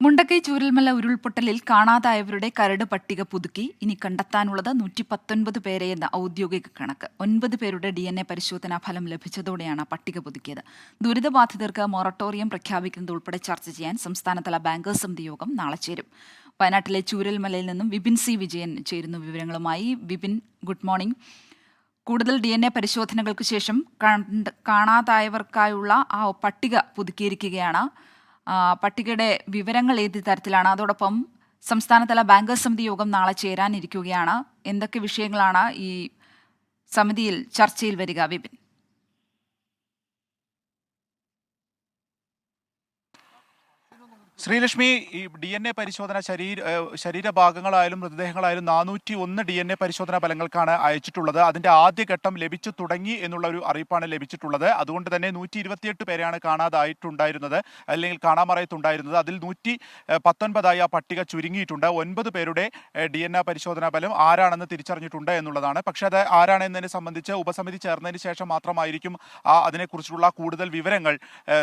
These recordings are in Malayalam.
മുണ്ടക്കൈ ചൂരൽമല ഉരുൾപൊട്ടലിൽ കാണാതായവരുടെ കരട് പട്ടിക പുതുക്കി. ഇനി കണ്ടെത്താനുള്ളത് നൂറ്റി പത്തൊൻപത് പേരെയെന്ന ഔദ്യോഗിക കണക്ക്. ഒൻപത് പേരുടെ ഡി എൻ എ പരിശോധനാ ഫലം ലഭിച്ചതോടെയാണ് പട്ടിക പുതുക്കിയത്. ദുരിതബാധിതർക്ക് മൊറട്ടോറിയം പ്രഖ്യാപിക്കുന്നത് ഉൾപ്പെടെ ചർച്ച ചെയ്യാൻ സംസ്ഥാനതല ബാങ്കേഴ്സ് സമിതി യോഗം നാളെ ചേരും. വയനാട്ടിലെ ചൂരൽമലയിൽ നിന്നും വിപിൻ സി വിജയൻ ചേരുന്നു വിവരങ്ങളുമായി. Vipin good morning. കൂടുതൽ ഡി എൻ എ പരിശോധനകൾക്ക് ശേഷം കാണാതായവർക്കായുള്ള ആ പട്ടിക പുതുക്കിയിരിക്കുകയാണ്. പട്ടികയുടെ വിവരങ്ങൾ ഏത് തരത്തിലാണ്? അതോടൊപ്പം സംസ്ഥാനതല ബാങ്കേഴ്സ് സമിതി യോഗം നാളെ ചേരാനിരിക്കുകയാണ്. എന്തൊക്കെ വിഷയങ്ങളാണ് ഈ സമിതിയിൽ ചർച്ചയിൽ വരിക വിപിൻ? ശ്രീലക്ഷ്മി ഈ ഡി എൻ എ പരിശോധന ശരീര ശരീരഭാഗങ്ങളായാലും മൃതദേഹങ്ങളായാലും നാനൂറ്റി ഒന്ന് ഡി എൻ എ പരിശോധനാ ഫലങ്ങൾക്കാണ് അയച്ചിട്ടുള്ളത്. അതിന്റെ ആദ്യഘട്ടം ലഭിച്ചു തുടങ്ങി എന്നുള്ള ഒരു അറിയിപ്പാണ് ലഭിച്ചിട്ടുള്ളത്. അതുകൊണ്ട് തന്നെ നൂറ്റി ഇരുപത്തിയെട്ട് പേരെയാണ് കാണാതായിട്ടുണ്ടായിരുന്നത് അല്ലെങ്കിൽ കാണാമറയത്തുണ്ടായിരുന്നത്. അതിൽ നൂറ്റി പത്തൊൻപതായി ആ പട്ടിക ചുരുങ്ങിയിട്ടുണ്ട്. ഒൻപത് പേരുടെ ഡി എൻ എ പരിശോധനാ ഫലം ആരാണെന്ന് തിരിച്ചറിഞ്ഞിട്ടുണ്ട് എന്നുള്ളതാണ്. പക്ഷേ അത് ആരാണെന്നതിനെ സംബന്ധിച്ച് ഉപസമിതി ചേർന്നതിന് ശേഷം മാത്രമായിരിക്കും ആ അതിനെക്കുറിച്ചുള്ള കൂടുതൽ വിവരങ്ങൾ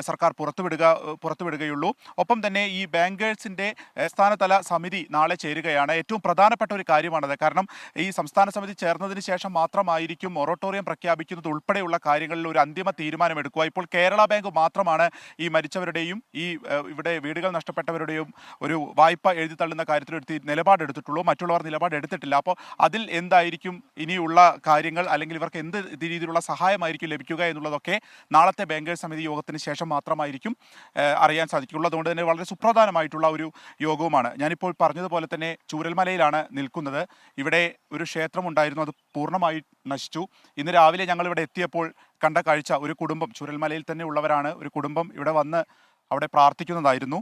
സർക്കാർ പുറത്തുവിടുക പുറത്തുവിടുകയുള്ളൂ. ഒപ്പം തന്നെ ഈ ബാങ്കേഴ്സിന്റെ ഏഹ് സംസ്ഥാനതല സമിതി നാളെ ചേരുകയാണ്. ഏറ്റവും പ്രധാനപ്പെട്ട ഒരു കാര്യമാണത്. കാരണം ഈ സംസ്ഥാന സമിതി ചേർന്നതിന് ശേഷം മാത്രമായിരിക്കും മൊറട്ടോറിയം പ്രഖ്യാപിക്കുന്നത് ഉൾപ്പെടെയുള്ള കാര്യങ്ങളിൽ ഒരു അന്തിമ തീരുമാനമെടുക്കുക. ഇപ്പോൾ കേരള ബാങ്ക് മാത്രമാണ് ഈ മരിച്ചവരുടെയും ഈ ഇവിടെ വീടുകൾ നഷ്ടപ്പെട്ടവരുടെയും ഒരു വായ്പ എഴുതി തള്ളുന്ന കാര്യത്തിൽ ഒരു നിലപാടെടുത്തിട്ടുള്ളൂ. മറ്റുള്ളവർ നിലപാട് എടുത്തിട്ടില്ല അപ്പോൾ അതിൽ എന്തായിരിക്കും ഇനിയുള്ള കാര്യങ്ങൾ അല്ലെങ്കിൽ ഇവർക്ക് എന്ത് രീതിയിലുള്ള സഹായമായിരിക്കും ലഭിക്കുക എന്നുള്ളതൊക്കെ നാളത്തെ ബാങ്കേഴ്സ് സമിതി യോഗത്തിന് ശേഷം മാത്രമായിരിക്കും അറിയാൻ സാധിക്കുള്ളൂ അതുകൊണ്ട് തന്നെ വളരെ സുപ്രധാനമായിട്ടുള്ള ഒരു യോഗവുമാണ്. ഞാനിപ്പോൾ പറഞ്ഞതുപോലെ തന്നെ ചൂരൽമലയിലാണ് നിൽക്കുന്നത്. ഇവിടെ ഒരു ക്ഷേത്രമുണ്ടായിരുന്നു അത് പൂർണമായി നശിച്ചു. ഇന്ന് രാവിലെ ഞങ്ങൾ ഇവിടെ എത്തിയപ്പോൾ കണ്ട കാഴ്ച ഒരു കുടുംബം ചൂരൽമലയിൽ തന്നെ ഉള്ളവരാണ് ഒരു കുടുംബം ഇവിടെ വന്ന് അവിടെ പ്രാർത്ഥിക്കുന്നതായിരുന്നു.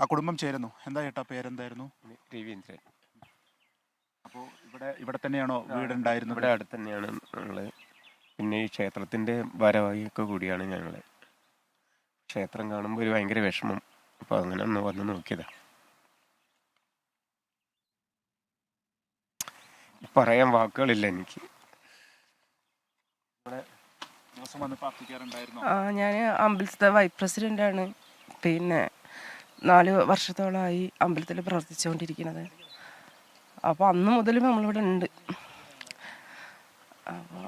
ആ കുടുംബം ചേരുന്നു. എന്താ ചേട്ടാ പേരെന്തായിരുന്നു? രവീന്ദ്രൻ. അപ്പോൾ ഇവിടെ ഇവിടെ തന്നെയാണോ വീടുണ്ടായിരുന്നത്? ഇവിടെ അടുത്ത് തന്നെയാണ് ഞങ്ങൾ പിന്നെ ഈ ക്ഷേത്രത്തിന്റെ ഭാരവാഹിയൊക്കെ കൂടിയാണ് ഞങ്ങൾ ക്ഷേത്രം കാണുമ്പോൾ ഒരു ഭയങ്കര വിഷമം. അപ്പോൾ അങ്ങനെ ഒന്ന് വന്ന് നോക്കിയതാ. പറയാൻ വാക്കുകളില്ല എനിക്ക്. ദിവസം വന്ന് പ്രാർത്ഥിക്കാറുണ്ടായിരുന്നു? ആ ഞാൻ അമ്പലത്തിലെ വൈസ് പ്രസിഡന്റാണ് പിന്നെ നാല് വർഷത്തോളമായി അമ്പലത്തിൽ പ്രവർത്തിച്ചുകൊണ്ടിരിക്കുന്നത്. അപ്പോൾ അന്ന് മുതൽ നമ്മളിവിടെ ഉണ്ട്. അപ്പോൾ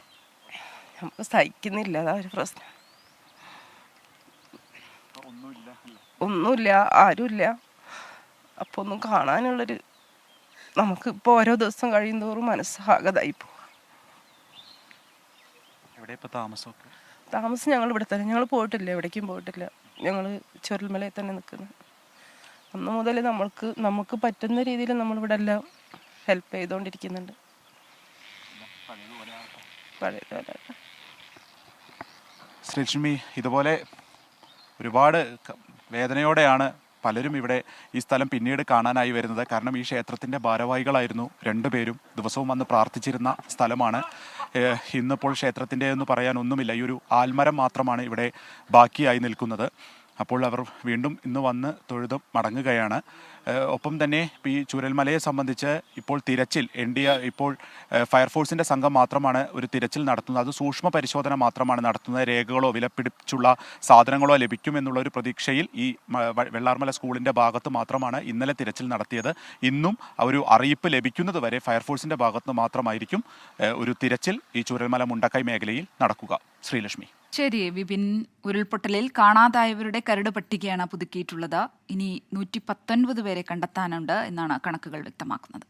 നമുക്ക് സഹിക്കുന്നില്ല അതാ ഒരു പ്രശ്നം ഒന്നുമില്ല അല്ലേ? ഒന്നുമില്ല ആരുമില്ല. അപ്പോൾ ഒന്നും കാണാനുള്ളൊരു നമുക്ക് ഇപ്പോൾ ഓരോ ദിവസം കഴിയുന്തോറും മനസ്സാകതായി പോകും ഇപ്പൊ താമസം ഞങ്ങൾ ഇവിടെ തന്നെ. ഞങ്ങൾ പോയിട്ടില്ല എവിടേക്കും പോയിട്ടില്ല. ഞങ്ങൾ ചുരൽമലയിൽ തന്നെ നിൽക്കുന്നു. അന്ന് മുതൽ നമ്മൾക്ക് നമുക്ക് പറ്റുന്ന രീതിയിൽ നമ്മൾ നമ്മളിവിടെ എല്ലാം ഹെൽപ്പ് ചെയ്തുകൊണ്ടിരിക്കുന്നുണ്ട്. പഴയതുപോലെ ശ്രീലക്ഷ്മി ഇതുപോലെ ഒരുപാട് വേദനയോടെയാണ് പലരും ഇവിടെ ഈ സ്ഥലം പിന്നീട് കാണാനായി വരുന്നത്. കാരണം ഈ ക്ഷേത്രത്തിന്റെ ഭാരവാഹികളായിരുന്നു രണ്ടുപേരും ദിവസവും വന്ന് പ്രാർത്ഥിച്ചിരുന്ന സ്ഥലമാണ്. ഇന്നിപ്പോൾ ക്ഷേത്രത്തിന്റെ എന്ന് പറയാനൊന്നുമില്ല ഈ ഒരു ആൽമരം മാത്രമാണ് ഇവിടെ ബാക്കിയായി നിൽക്കുന്നത്. അപ്പോൾ അവർ വീണ്ടും ഇന്ന് വന്ന് തൊഴുത് മടങ്ങുകയാണ്. ഒപ്പം തന്നെ ഈ ചുരൽമലയെ സംബന്ധിച്ച് ഇപ്പോൾ തിരച്ചിൽ എൻ ഡി ഇപ്പോൾ ഫയർഫോഴ്സിന്റെ സംഘം മാത്രമാണ് ഒരു തിരച്ചിൽ നടത്തുന്നത്. അത് സൂക്ഷ്മ പരിശോധന മാത്രമാണ് നടത്തുന്നത്. രേഖകളോ വിലപിടിച്ചുള്ള സാധനങ്ങളോ ലഭിക്കുമെന്നുള്ള ഒരു പ്രതീക്ഷയിൽ ഈ വെള്ളാർമല സ്കൂളിന്റെ ഭാഗത്ത് മാത്രമാണ് ഇന്നലെ തിരച്ചിൽ നടത്തിയത്. ഇന്നും ഒരു അറിയിപ്പ് ലഭിക്കുന്നത് വരെ ഫയർഫോഴ്സിന്റെ ഭാഗത്ത് മാത്രമായിരിക്കും ഒരു തിരച്ചിൽ ഈ ചുരൽമല മുണ്ടക്കൈ മേഖലയിൽ നടക്കുക. ശ്രീലക്ഷ്മി. ശരി വിപിൻ ഉരുൾപൊട്ടലിൽ കാണാതായവരുടെ കരട് പട്ടികയാണ് പുതുക്കിയിട്ടുള്ളത്. ഇനി നൂറ്റി പത്തൊൻപത് പേരെ കണ്ടെത്താനുണ്ട് എന്നാണ് കണക്കുകൾ വ്യക്തമാക്കുന്നത്.